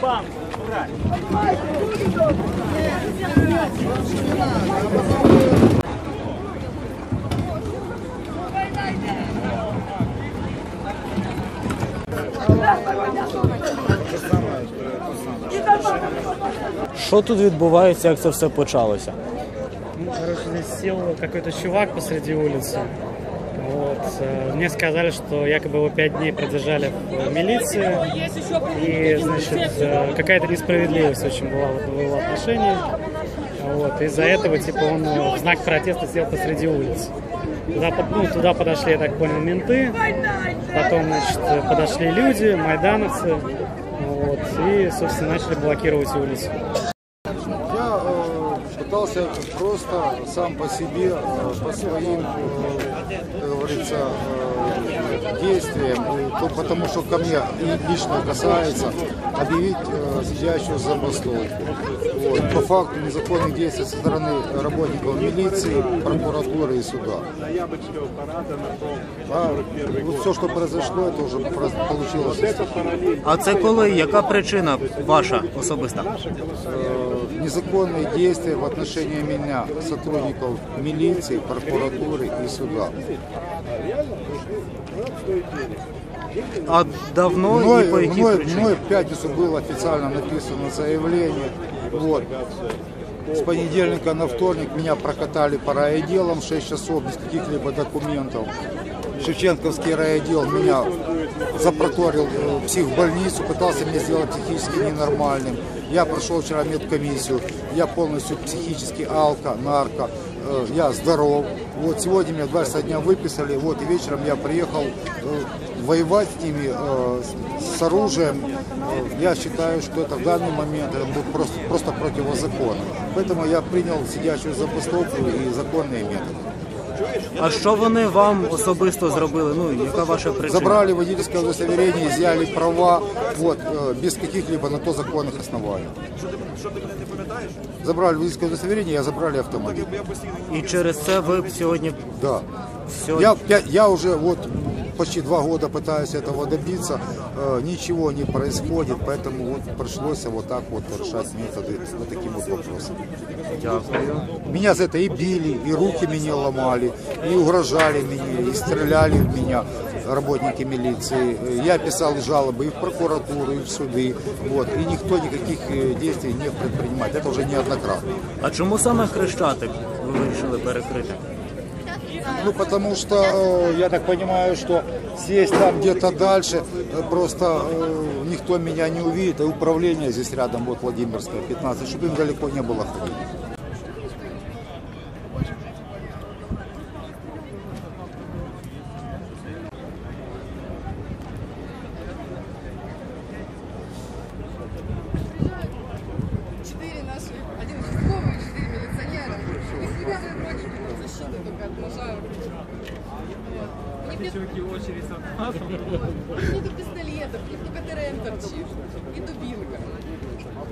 Bam! Що тут відбувається, як це все почалося? Ну, короче, здесь сел какой-то чувак посреди улицы. Вот. э, Мне сказали, что якобы его пять дней продержали в милиции. И, значит, э, какая-то несправедливость очень была в его отношении. Вот. Из-за этого, типа, он э, в знак протеста сел посреди улицы. Туда, ну, туда подошли, я так понял, менты. Потом, значит, э, подошли люди, майдановцы. Вот. И, собственно, начали блокировать улицу. Я э, пытался просто сам по себе, э, по своим, э, как говорится, э, действиям, э, то- потому что ко мне и лично касается, объявить э, сидящую забастовку. Вот. По факту незаконных действий со стороны работников милиции, прокуратуры и суда. А вот все, что произошло, это уже просто получилось А це коли? Яка причина ваша особиста? э, незаконные действия в отношении меня, сотрудников милиции, прокуратуры и суда. А давно Мной, і по якій мной, причині? мной в пятницу было официально написано заявление. Вот. С понедельника на вторник меня прокатали по райотделам 6 часов без каких-либо документов. Шевченковский райотдел меня запроторил в психбольницу, пытался меня сделать психически ненормальным. Я прошел вчера медкомиссию, я полностью психически алко, нарко, э, я здоров. Вот сегодня меня два часа дня выписали, вот и вечером я приехал э, воевать с ними э, с, оружием. Э, я считаю, что это в данный момент это будет просто, просто противозаконно. Поэтому я принял сидящую забастовку и законные методы. А що вони вам особисто зробили? Ну, яка ваша причина? Забрали водительское удостоверение, изъяли права, вот, э, без каких-либо на то законных оснований. Забрали водительское удостоверение, я забрали автомобиль. І через це ви б сьогодні Да. все. Я, я, я уже вот почти два года пытаюсь этого добиться, э, ничего не происходит, поэтому вот пришлось вот так вот решать методы вот таким вот вопросом. Дякую. Меня за это и били, и руки мне ломали, и угрожали мне, и стреляли в меня работники милиции. Э, Я писал жалобы и в прокуратуру, и в суды, вот, и никто никаких э, действий не предпринимает. Это уже неоднократно. А чому саме Хрещатик ви вирішили перекрити? Ну, потому что, э, я так понимаю, что сесть там где-то дальше, э, просто э, никто меня не увидит, и управление здесь рядом, вот Владимирская, 15, чтобы им далеко не было ходить. Чуваки, очередь ну автоматом. Нету пистолетов, есть только терентовчик и дубинка.